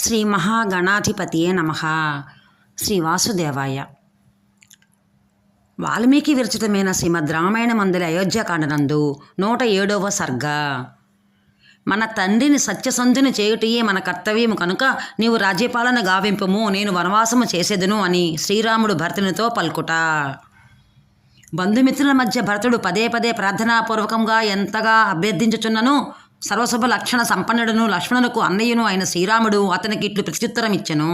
శ్రీ మహాగణాధిపతియే నమ. శ్రీ వాసుదేవాయ. వాల్మీకి విరచితమైన శ్రీమద్ రామాయణ మందిర అయోధ్యకాండనందు నూట ఏడవ సర్గ. మన తండ్రిని సత్యసంధుని చేయుటయే మన కర్తవ్యము కనుక నీవు రాజ్యపాలన గావింపుము నేను వనవాసము చేసేదను అని శ్రీరాముడు భరతునితో పలుకుట. బంధుమిత్రుల మధ్య భరతుడు పదే పదే ప్రార్థనాపూర్వకంగా ఎంతగా అభ్యర్థించుచున్నను సర్వశుభ లక్షణ సంపన్నుడును లక్ష్మణులకు అన్నయ్యను అయిన శ్రీరాముడు అతనికి ఇట్లు ప్రత్యుత్తరం ఇచ్చెను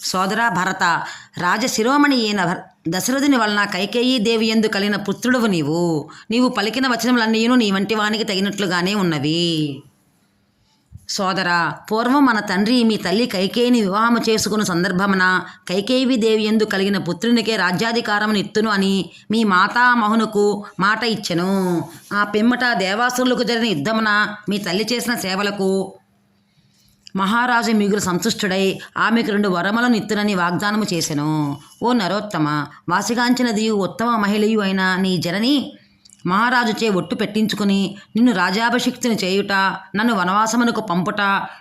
సోదరా భరత రాజశిరోమణి అయిన దశరథుని వలన కైకేయీ దేవి ఎందు కలిగిన పుత్రుడువు నీవు. నీవు పలికిన వచనములన్నీయును నీ వంటి వానికి తగినట్లుగానే ఉన్నవి. సోదరా పూర్వం మన తండ్రి మీ తల్లి కైకేయిని వివాహము చేసుకున్న సందర్భమున కైకేయీదేవి ఎందు కలిగిన పుత్రునికే రాజ్యాధికారమును ఇత్తును అని మీ మాతామహునకు మాట ఇచ్చెను. ఆ పిమ్మట దేవాసురులకు జరిగిన యుద్ధమున మీ తల్లి చేసిన సేవలకు మహారాజు మిగులు సంతుష్టుడై ఆమెకు రెండు వరములను ఇత్తునని వాగ్దానము చేసెను. ఓ నరోత్తమ వాసిగాంచినదియు ఉత్తమ మహిళయు అయిన నీ జనని మహారాజుచే ఒట్టు పెట్టించుకుని నిన్ను రాజాభిషిక్తుని చేయుట నన్ను వనవాసమునకు పంపుట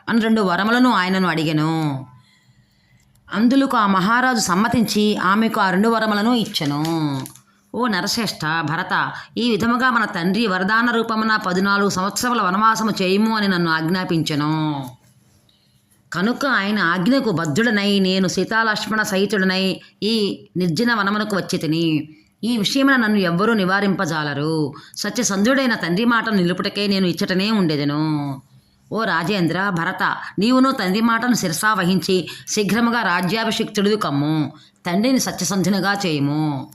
అని రెండు వరములను ఆయనను అడిగెను. అందులకు ఆ మహారాజు సమ్మతించి ఆమెకు ఆ రెండు వరములను ఇచ్చెను. ఓ నరశ్రేష్ఠ భరత ఈ విధముగా మన తండ్రి వరదాన రూపమున పద్నాలుగు సంవత్సరముల వనవాసము చేయుము అని నన్ను ఆజ్ఞాపించెను. కనుక ఆయన ఆజ్ఞకు బద్ధుడనై నేను సీతాలక్ష్మణ సహితుడనై ఈ నిర్జన వనమునకు వచ్చి తిని ఈ విషయమున నన్ను ఎవ్వరూ నివారింపజాలరు. సత్యసంధుడైన తండ్రి మాటను నిలుపుటకే నేను ఇచ్చటనే ఉండేదను. ఓ రాజేంద్ర భరత నీవును తండ్రి మాటను శిరసా వహించి శీఘ్రముగా రాజ్యాభిషిక్తుడు కమ్ము. తండ్రిని సత్యసంధునిగా చేయుము.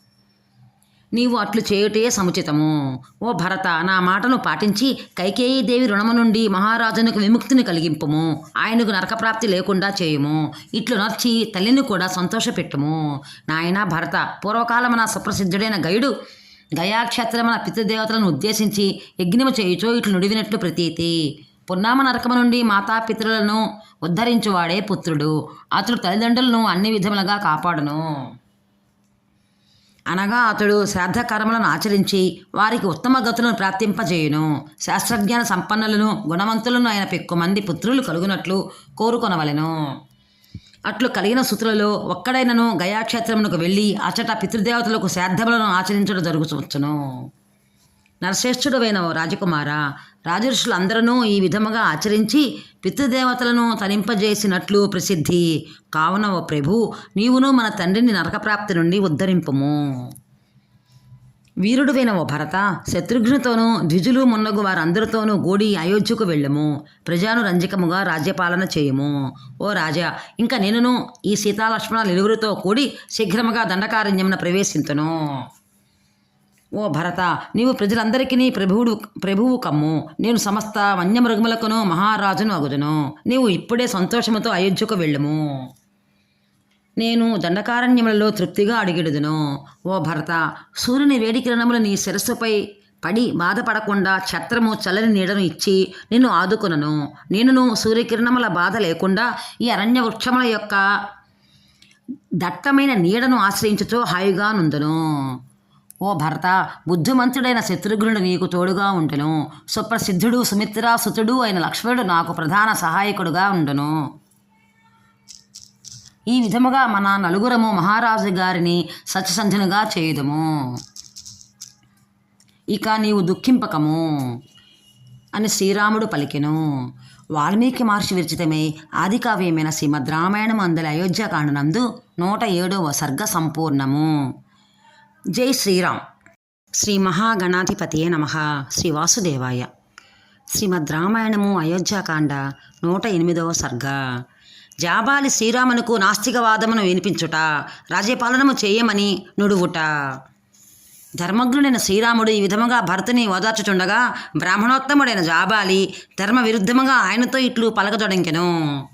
నీవు అట్లు చేయుటే సముచితము. ఓ భరత నా మాటను పాటించి కైకేయీ దేవి రుణము నుండి మహారాజునకు విముక్తిని కలిగింపుము. ఆయనకు నరకప్రాప్తి లేకుండా చేయుము. ఇట్లు నర్చి తల్లిని కూడా సంతోషపెట్టుము. నాయనా భరత పూర్వకాలమున సుప్రసిద్ధుడైన గైడు గయాక్షేత్రమున పితృదేవతలను ఉద్దేశించి యజ్ఞము చేయుచో ఇట్లు నుడివినట్లు ప్రతీతి. పున్నామ నరకము నుండి మాతాపితృలను ఉద్ధరించువాడే పుత్రుడు. అతడు తల్లిదండ్రులను అన్ని విధములుగా కాపాడును. అనగా అతడు శ్రాద్ధకర్మలను ఆచరించి వారికి ఉత్తమ గతులను ప్రాప్తింపజేయును. శాస్త్రజ్ఞాన సంపన్నులను గుణవంతులను ఆయన పెక్కు మంది పుత్రులు కలుగునట్లు కోరుకొనవలెను. అట్లు కలిగిన సుతులలో ఒక్కడైనను గయాక్షేత్రమునకు వెళ్ళి అచట పితృదేవతలకు శ్రాద్ధములను ఆచరించడం జరుగుతుంచును నరశ్రేష్ఠుడవైన ఓ రాజకుమార రాజర్షులందరూ ఈ విధముగా ఆచరించి పితృదేవతలను తరింపజేసినట్లు ప్రసిద్ధి. కావున ఓ ప్రభు నీవును మన తండ్రిని నరకప్రాప్తి నుండి ఉద్ధరింపము. వీరుడువైన ఓ భరత శత్రుఘ్నుతోనూ ద్విజులు మున్నగు వారందరితోనూ గూడి అయోధ్యకు వెళ్ళము. ప్రజాను రంజకముగా రాజ్యపాలన చేయుము. ఓ రాజా ఇంకా నేనును ఈ సీతాలక్ష్మణ నిలువురితో కూడి శీఘ్రముగా దండకారణ్యమున ప్రవేశింతును. ఓ భరత నీవు ప్రజలందరికీ ప్రభువుడు ప్రభువు కమ్ము. నేను సమస్త వన్యమృగములకును మహారాజును అగుదును. నీవు ఇప్పుడే సంతోషముతో అయోధ్యకు వెళ్ళుము. నేను దండకారణ్యములలో తృప్తిగా అడిగిడుదును. ఓ భరత సూర్యుని వేడి కిరణములు నీ శిరస్సుపై పడి బాధపడకుండా ఛత్రము చల్లని నీడను ఇచ్చి నిన్ను ఆదుకునను. నేనును సూర్యకిరణముల బాధ లేకుండా ఈ అరణ్య వృక్షముల యొక్క దట్టమైన నీడను ఆశ్రయించుతూ హాయిగా నుందును. ఓ భరత బుద్ధిమంతుడైన శత్రుఘ్నుడు నీకు తోడుగా ఉండును. సుప్రసిద్ధుడు సుమిత్రాసుతుడు అయిన లక్ష్మణుడు నాకు ప్రధాన సహాయకుడుగా ఉండును. ఈ విధముగా మన నలుగురము మహారాజు గారిని సత్యసంధునిగా చేయుదుము. ఇక నీవు దుఃఖింపకము అని శ్రీరాముడు పలికెను. వాల్మీకి మహర్షి విరచితమై ఆదికావ్యమైన శ్రీమద్ రామాయణం అందరి అయోధ్యకాండనందు నూట ఏడవ సర్గ సంపూర్ణము. జై శ్రీరామ్. శ్రీ మహాగణాధిపతియే నమ. శ్రీ వాసుదేవాయ. శ్రీమద్ రామాయణము అయోధ్యాకాండ నూట ఎనిమిదవ సర్గ. జాబాలి శ్రీరామునకు నాస్తికవాదమును వినిపించుట రాజ్యపాలనము చేయమని నుడువుట. ధర్మజ్ఞుడైన శ్రీరాముడు ఈ విధముగా భర్తని ఓదార్చుచుండగా బ్రాహ్మణోత్తముడైన జాబాలి ధర్మ విరుద్ధముగా ఆయనతో ఇట్లు పలకజొడంకెను.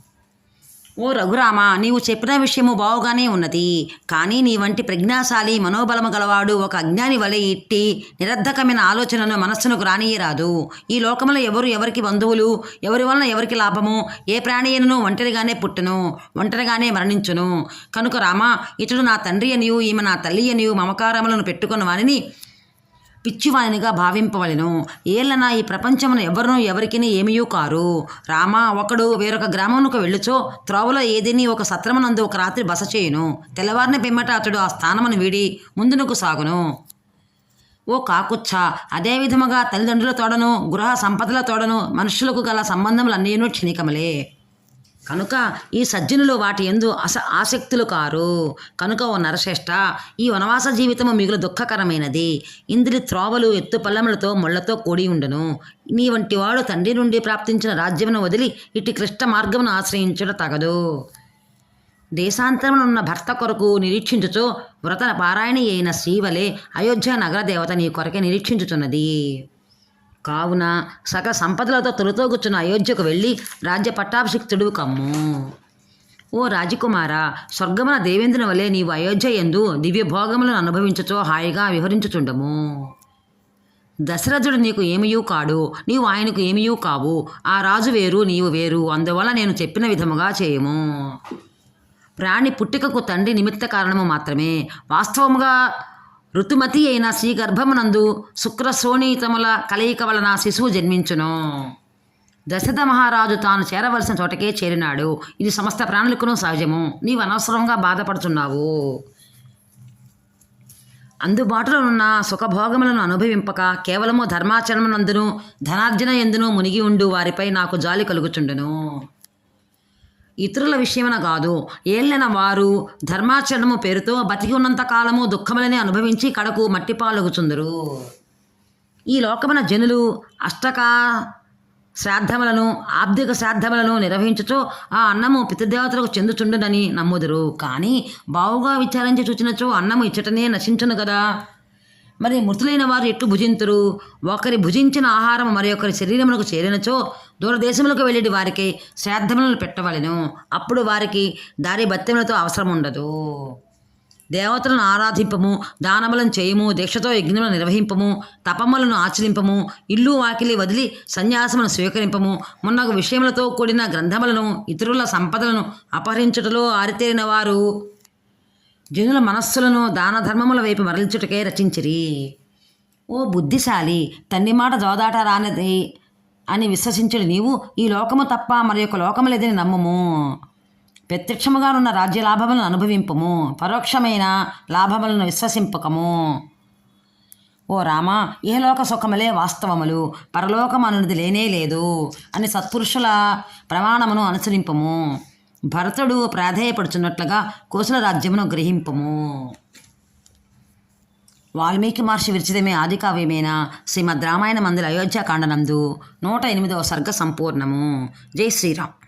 ఓ రఘురామ నీవు చెప్పిన విషయము బావుగానే ఉన్నది. కానీ నీ వంటి ప్రజ్ఞాశాలి మనోబలము గలవాడు ఒక అజ్ఞాని వలె ఇట్టి నిరర్ధకమైన ఆలోచనను మనస్సునకు రానియరాదు ఈ లోకములో ఎవరు ఎవరికి బంధువులు ఎవరి వలన ఎవరికి లాభము ఏ ప్రాణి ఒంటరిగానే పుట్టును ఒంటరిగానే మరణించును. కనుక రామ ఇతడు నా తండ్రి అనియు ఈమె నా తల్లి అనియు మమకారములను పెట్టుకున్న వానిని పిచ్చివానిగా భావింపవలెను. ఏళ్ళన ఈ ప్రపంచమును ఎవరును ఎవరికిని ఏమీయూ కారు. రామ ఒకడు వేరొక గ్రామమునకు వెళ్ళుచో త్రోవలో ఏదిని ఒక సత్రమునందు ఒక రాత్రి బస చేయును. తెల్లవారిన పిమ్మట అతడు ఆ స్థానమును వీడి ముందునకు సాగును. ఓ కాకుచ్చ అదే విధముగా తల్లిదండ్రుల తోడను గృహ సంపదల తోడను మనుషులకు గల సంబంధములన్నీనూ క్షణికములే. కనుక ఈ సజ్జనులు వాటి ఎందు అస ఆసక్తులు కారు. కనుక ఓ నరశ్రేష్ట ఈ వనవాస జీవితము మిగులు దుఃఖకరమైనది. ఇందులి త్రోవలు ఎత్తుపల్లములతో ముళ్ళతో కూడి ఉండును. నీ వంటి వాడు తండ్రి నుండి ప్రాప్తించిన రాజ్యమును వదిలి ఇటు క్లిష్ట మార్గమును ఆశ్రయించుట తగదు. దేశాంతరమునున్న భర్త కొరకు నిరీక్షించుచో వ్రత పారాయణి అయిన శ్రీవలే అయోధ్య నగర దేవత నీ కొరకే నిరీక్షించుచున్నది. కావున సక సంపదలతో తొలితోగుచున్న అయోధ్యకు వెళ్ళి రాజ్య పట్టాభిషిక్తుడు కమ్ము. ఓ రాజకుమార స్వర్గమున దేవేంద్రుని వలె నీవు అయోధ్య ఎందు దివ్య భోగములను హాయిగా విహరించుచుండము దశరథుడు నీకు ఏమియూ కాడు నీవు ఆయనకు ఏమియూ కావు ఆ రాజు వేరు నీవు వేరు అందువల్ల నేను చెప్పిన విధముగా చేయము. ప్రాణి పుట్టుకకు తండ్రి నిమిత్త కారణము మాత్రమే. వాస్తవముగా ఋతుమతి అయిన శ్రీ గర్భమునందు శుక్రశ్రోణీతముల కలయిక వలన శిశువు జన్మించును. దశరథ మహారాజు తాను చేరవలసిన చోటకే చేరినాడు. ఇది సమస్త ప్రాణులకును సహజము. నీవు అనవసరంగా బాధపడుతున్నావు అందుబాటులో ఉన్న సుఖభోగములను అనుభవింపక కేవలము ధర్మాచరణమునందును ధనార్జన ఎందును మునిగి ఉండు వారిపై నాకు జాలి కలుగుచుండును. ఇతరుల విషయమున కాదు. ఏళ్ళన వారు ధర్మాచరణము పేరుతో బతికి ఉన్నంత కాలము దుఃఖములని అనుభవించి కడకు మట్టిపాలగుచుందరు. ఈ లోకమున జనులు అష్టక శ్రాద్ధములను ఆర్థిక శ్రాద్ధములను నిర్వహించుచో ఆ అన్నము పితృదేవతలకు చెందుచుండునని నమ్ముదురు. కానీ బావుగా విచారించి చూచినచో అన్నము ఇచ్చటనే నశించును కదా మరి మృతులైన వారు ఎట్లు భుజింతురు? ఒకరి భుజించిన ఆహారం మరి ఒకరి శరీరములకు చేరినచో దూరదేశములకు వెళ్ళేటి వారికి శ్రాద్ధములను పెట్టవలెను. అప్పుడు వారికి దారి భత్యములతో అవసరం ఉండదు దేవతలను ఆరాధింపము దానములను చేయము దీక్షతో యజ్ఞములను నిర్వహింపము తపములను ఆచరింపము ఇల్లు వాకిలి వదిలి సన్యాసమును స్వీకరింపము మున్నగు విషయములతో కూడిన గ్రంథములను ఇతరుల సంపదలను అపహరించుటలో ఆరితేరిన వారు జనుల మనస్సులను దాన ధర్మముల వైపు మరల్చుటకే రచించిరి. ఓ బుద్ధిశాలి తండ్రి మాట జోదాట రానిది అని విశ్వసించుడు నీవు ఈ లోకము తప్ప మరి యొక్క లోకము లేదని నమ్ముము. ప్రత్యక్షముగానున్న రాజ్య లాభములను అనుభవింపము పరోక్షమైన లాభములను విశ్వసింపకము. ఓ రామ లోక సుఖములే వాస్తవములు పరలోకం అనున్నది లేనే లేదు అని సత్పురుషుల ప్రమాణమును అనుసరింపము. భరతుడు ప్రాధేయపడుచున్నట్లుగా కోసల రాజ్యమును గ్రహింపము. వాల్మీకి మహర్షి విరచితమే ఆది కావ్యమైన శ్రీమద్ రామాయణ మందిర అయోధ్యాకాండనందు నూట ఎనిమిదవ సర్గ సంపూర్ణము. జై శ్రీరామ్.